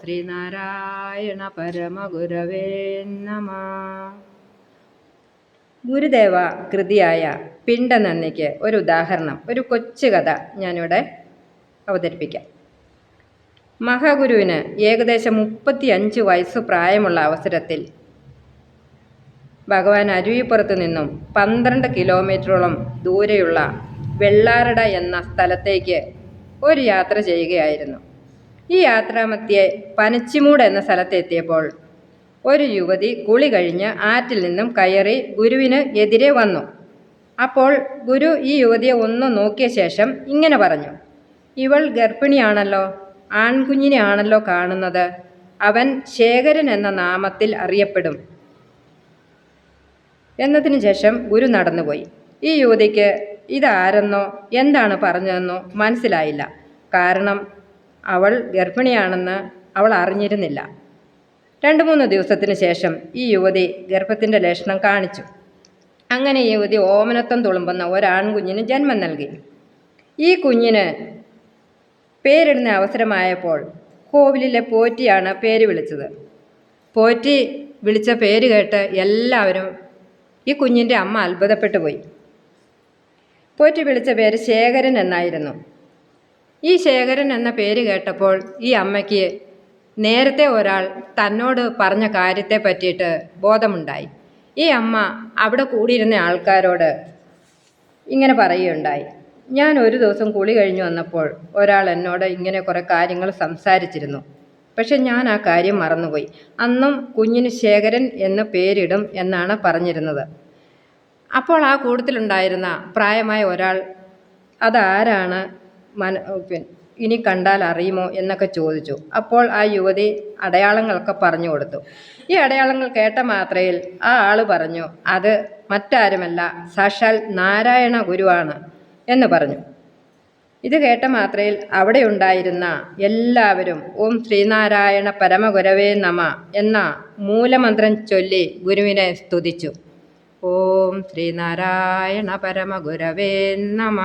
ശ്രീനാരായണ പരമഗുരവേ നമ. ഗുരുദേവ കൃതിയായ പിണ്ടനന്ദിക്ക് ഒരു ഉദാഹരണം ഒരു കൊച്ചു കഥ ഞാനിവിടെ അവതരിപ്പിക്കാം. മഹാഗുരുവിന് ഏകദേശം മുപ്പത്തി അഞ്ച് വയസ്സ് പ്രായമുള്ള അവസരത്തിൽ ഭഗവാൻ അരുവിപ്പുറത്ത് നിന്നും പന്ത്രണ്ട് കിലോമീറ്ററോളം ദൂരെയുള്ള വെള്ളാരട എന്ന സ്ഥലത്തേക്ക് ഒരു യാത്ര ചെയ്യുകയായിരുന്നു. ഈ യാത്രാമധ്യേ പനച്ചിമൂട് എന്ന സ്ഥലത്തെത്തിയപ്പോൾ ഒരു യുവതി കുളി കഴിഞ്ഞ് ആറ്റിൽ നിന്നും കയറി ഗുരുവിന് എതിരെ വന്നു. അപ്പോൾ ഗുരു ഈ യുവതിയെ ഒന്ന് നോക്കിയ ശേഷം ഇങ്ങനെ പറഞ്ഞു ഇവൾ ഗർഭിണിയാണല്ലോ ആൺകുഞ്ഞിനെയാണല്ലോ കാണുന്നത് അവൻ ശേഖരൻ എന്ന നാമത്തിൽ അറിയപ്പെടും. എന്നതിന് ശേഷം ഗുരു നടന്നുപോയി. ഈ യുവതിക്ക് ഇതാരെന്നോ? എന്താണ് പറഞ്ഞതെന്നോ മനസ്സിലായില്ല. കാരണം അവൾ ഗർഭിണിയാണെന്ന് അവൾ അറിഞ്ഞിരുന്നില്ല. രണ്ട് മൂന്ന് ദിവസത്തിന് ശേഷം ഈ യുവതി ഗർഭത്തിന്റെ ലക്ഷണം കാണിച്ചു. അങ്ങനെ യുവതി ഓമനത്വം തുളുമ്പുന്ന ഒരാൺകുഞ്ഞിന് ജന്മം നൽകി. ഈ കുഞ്ഞിന് പേരിടുന്ന അവസരമായപ്പോൾ കോവിലിലെ പോറ്റിയാണ് പേര് വിളിച്ചത്. പോറ്റി വിളിച്ച പേര് കേട്ട് എല്ലാവരും ഈ കുഞ്ഞിന്റെ അമ്മ അത്ഭുതപ്പെട്ടു പോയി. പോറ്റി വിളിച്ച പേര് ശേഖരൻ എന്നായിരുന്നു. ഈ ശേഖരൻ എന്ന പേര് കേട്ടപ്പോൾ ഈ അമ്മയ്ക്ക് നേരത്തെ ഒരാൾ തന്നോട് പറഞ്ഞ കാര്യത്തെ പറ്റിയിട്ട് ബോധമുണ്ടായി. ഈ അമ്മ അവിടെ കൂടിയിരുന്ന ആൾക്കാരോട് ഇങ്ങനെ പറയുകയുണ്ടായി. ഞാൻ ഒരു ദിവസം കുളി കഴിഞ്ഞു വന്നപ്പോൾ ഒരാൾ എന്നോട് ഇങ്ങനെ കുറേ കാര്യങ്ങൾ സംസാരിച്ചിരുന്നു. പക്ഷെ ഞാൻ ആ കാര്യം മറന്നുപോയി. അന്നും കുഞ്ഞിന് ശേഖരൻ എന്ന് പേരിടും എന്നാണ് പറഞ്ഞിരുന്നത്. അപ്പോൾ ആ കൂട്ടത്തിലുണ്ടായിരുന്ന പ്രായമായ ഒരാൾ അതാരാണ്? മന ഇനി കണ്ടാൽ അറിയുമോ എന്നൊക്കെ ചോദിച്ചു. അപ്പോൾ ആ യുവതി അടയാളങ്ങളൊക്കെ പറഞ്ഞു കൊടുത്തു. ഈ അടയാളങ്ങൾ കേട്ട മാത്രയിൽ ആ ആൾ പറഞ്ഞു അത് മറ്റാരുമല്ല സാക്ഷാൽ നാരായണ ഗുരുവാണ് എന്ന് പറഞ്ഞു. ഇത് കേട്ട മാത്രയിൽ അവിടെ ഉണ്ടായിരുന്ന എല്ലാവരും ഓം ശ്രീനാരായണ പരമഗുരവേ നമ എന്ന മൂലമന്ത്രം ചൊല്ലി ഗുരുവിനെ സ്തുതിച്ചു. ഓം ശ്രീനാരായണ പരമഗുരവേ നമ